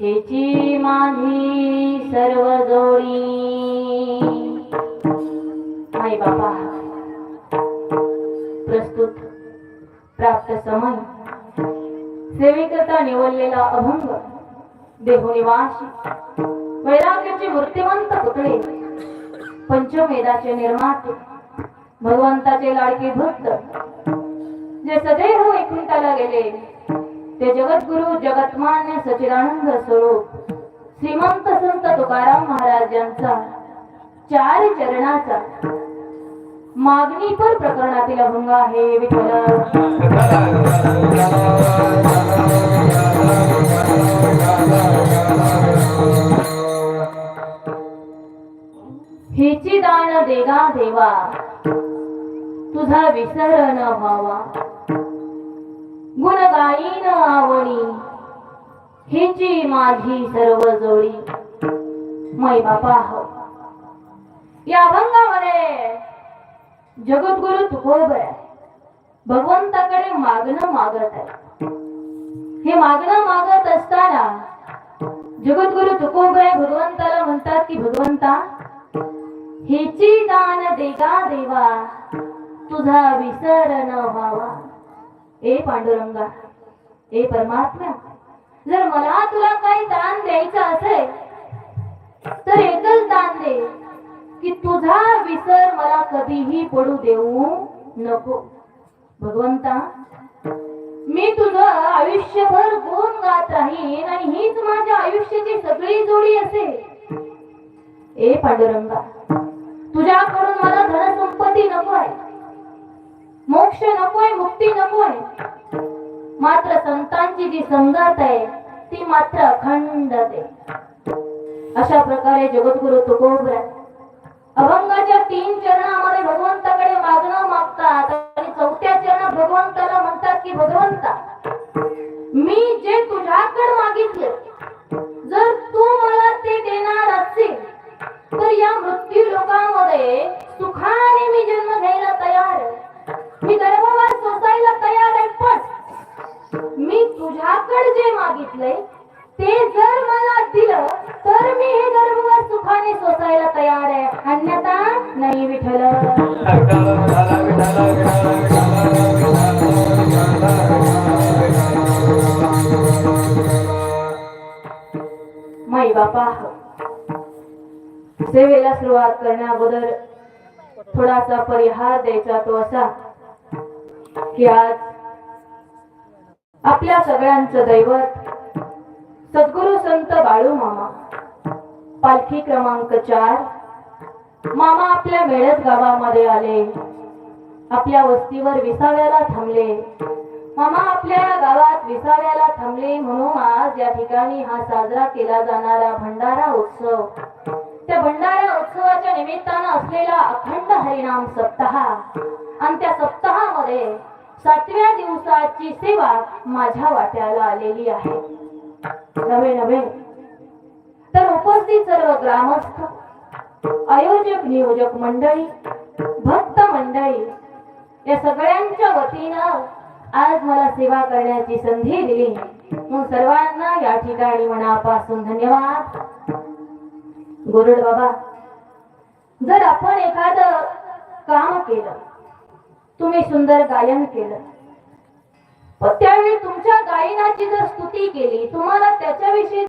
हेची माझी सर्व जोडी. आई बाबा प्रस्तुत प्राप्त समय. सेवेकरता निवडलेला अभंग देहुनिवासी वैराग्याचे मूर्तिवंत पुतळे पंचमेदाचे निर्माते. भगवंताचे लाडके भक्त जे सदैव वैकुंठाला गेले. ते जगद्गुरु जगतमान्य सचिदानंद स्वरूप श्रीमंत संत तुकाराम महाराज यांचा चार चरणाचा. मागणीपर प्रकरणातील अभंग आहे विठ्ठल. हिची दान देगा देवा तुझा विसर न व्हावा. गुण गायीन आवडी हिची माझी सर्व जोडी. मै बापा हो. या अभंगामध्ये जगद्गुरु तुकोबर भगवंताकडे मागणं मागत आहे. हे मागणं मागत असताना जगद्गुरु तुकोबर भगवंताला म्हणतात की भगवंता हिची दान देगा देवा तुझा विसर न व्हावा. ए पांडुरंगा ए परमात्मा जर मला तुला काही दान द्यायचं असेल तर एकच दान दे की तुझा विसर मला कधीही पडू देऊ नको. भगवंता मी तुझं आयुष्यभर गुण गात राहीन आणि हीच माझ्या आयुष्याची सगळी जोडी असेल ए पांडुरंगा तुझ्याकडून मला धनसंपत्ती नको आहे. मोक्ष नकोय मुक्ती नकोय. मात्र संतांची जी संगत आहे ती मात्र अखंड आहे. अशा प्रकारे जगद्गुरु तुकोबर अभंगाच्या तीन चरणामध्ये भगवंताकडे मागणं मागतात आणि चौथ्या चरणात भगवंताला म्हणतात की भगवंता मी जे तुझ्याकडे मागितले जर तू मला ते देणार असेल मी तुझ्याकडे जे मागितले ते जर मला दिलं तर मी हे गर्भवर सुखाने सोसायला तयार आहे. अन्यथा नाही विठल माई बापा सेवेला सुरुवात करण्या अगोदर थोडासा परिहार द्यायचा तो असा की आज आपल्या सगळ्यांचं दैवत. सद्गुरु संत बाळू मामा. पालखी क्रमांक चार. मामा आपल्या मेळत गावामध्ये आले. आपल्या वस्तीवर विसाव्याला थांबले. मामा आपल्या गावात विसाव्याला थांबले म्हणून आज या ठिकाणी हा साजरा केला जाणारा भंडारा उत्सव. त्या भंडारा उत्सवाच्या निमित्तानं असलेला अखंड हरिनाम सप्ताह. आणि त्या सप्ताहामध्ये सातव्या दिवसाची सेवा माझ्या वाट्याला आलेली आहे. नवे नवे तर उपस्थित सर्व ग्रामस्थ आयोजक नियोजक मंडळी भक्त मंडळी या सगळ्यांच्या वतीनं आज मला सेवा करण्याची संधी दिली. म्हणून सर्वांना या ठिकाणी मनापासून धन्यवाद. गुरुड बाबा जर आपण एखादं काम केलं तुम्ही सुंदर गायन केलं. त्यावेळी तुमच्या गायनाची जर स्तुती केली तुम्हाला त्याच्याविषयी